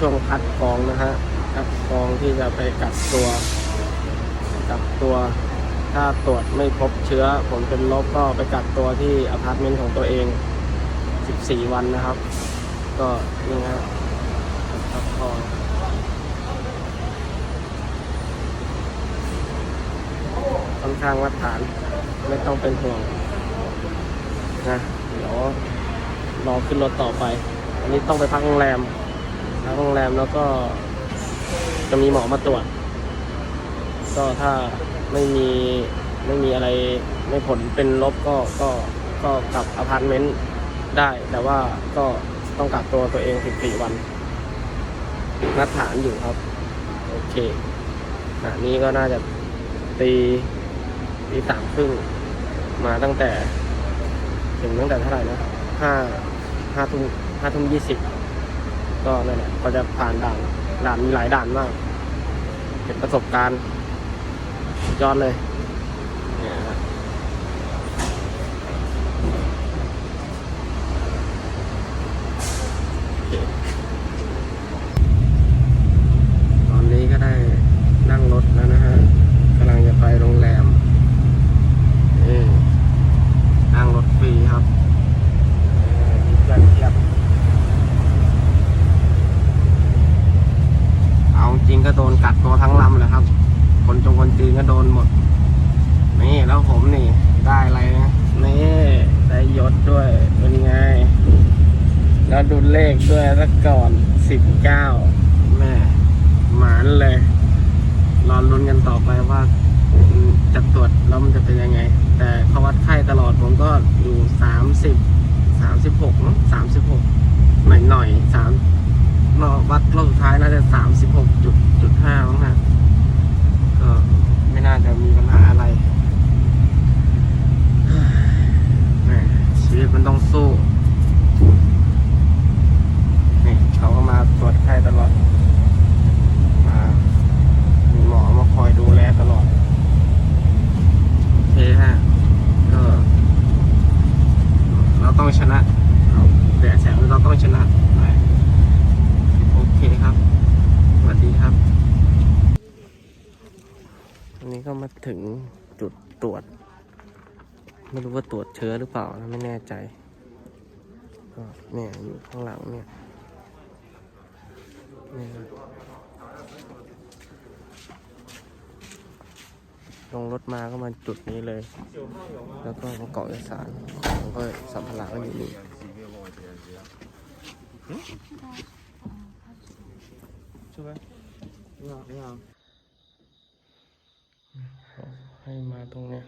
ช่วงคัดกรองนะฮะคัดกรองที่จะไปกักตัวกักตัว ถ้าตรวจไม่พบเชื้อผลเป็นลบก็ไปกักตัวที่อพาร์ตเมนต์ของตัวเอง 14 วันนะครับ ก็นี่ฮะคัดกรองค่อนข้างมาตรฐานไม่ต้องเป็นห่วงนะเดี๋ยวรอขึ้นรถต่อไป อันนี้ต้องไปพักโรงแรม พักโรงแรมแล้วก็จะมีหมอมาตรวจ ก็ถ้าไม่มีไม่มีอะไรไม่ผลเป็นลบก็ก็ก็กลับอพาร์ตเมนต์ได้ แต่ว่าก็ต้องกักตัวตัวเอง 14 วันมาตรฐานอยู่ครับ โอเคอันนี้ก็น่าจะตีตีสามครึ่งมาตั้งแต่ ถึงตั้งแต่เท่าไหร่นะห้าห้าทุ่มห้าทุ่มยี่สิบ ก็นั่นแหละก็จะผ่านด่านด่านมีหลายด่านมาก เป็นประสบการณ์ยอดเลยฮะตอนนี้ก็ได้นั่งรถแล้วนะฮะกำลังจะไปโรงแรมนี่นั่งรถฟรีครับเออมีเพื่อนเทียบ เอาจริง ก็โดนกัดตัวทั้งลำแหละครับ คนจงคนจีนก็โดนหมด นี่แล้วผมนี่ได้อะไรนะนี่ได้ยศด้วยเป็นไง แล้วดูเลขด้วยแล้วก่อนสิบเก้าแม่หมานเลยรอลุ้นกันต่อไปว่าจะตรวจแล้วมันจะเป็นยังไง แต่เขาวัดไข้ตลอดผมก็อยู่สามสิบสามสิบหกสามสิบหกหน่อยหน่อยสามรอวัดรอบสุดท้ายน่าจะสามสิบหกจุด ห้ามั้งนะก็ไม่น่าจะมีปัญหาอะไรแหมชีวิตมันต้องสู้นี่เขาก็มาตรวจไข้ตลอดมามีหมอมาคอยดูแลตลอดโอเคฮะก็เราต้องชนะเอาแต่แสงเราต้องชนะโอเคครับ สวัสดีครับ นี้ก็มาถึงจุดตรวจ ไม่รู้ว่าตรวจเชื้อหรือเปล่าไม่แน่ใจก็เนี่ยอยู่ข้างหลังเนี่ยลงรถมาก็มาจุดนี้เลย แล้วก็มาเกาะเอกสารแล้วก็สัมภาระก็อยู่นี่ช่วยไหม ให้มาตรงเนี้ย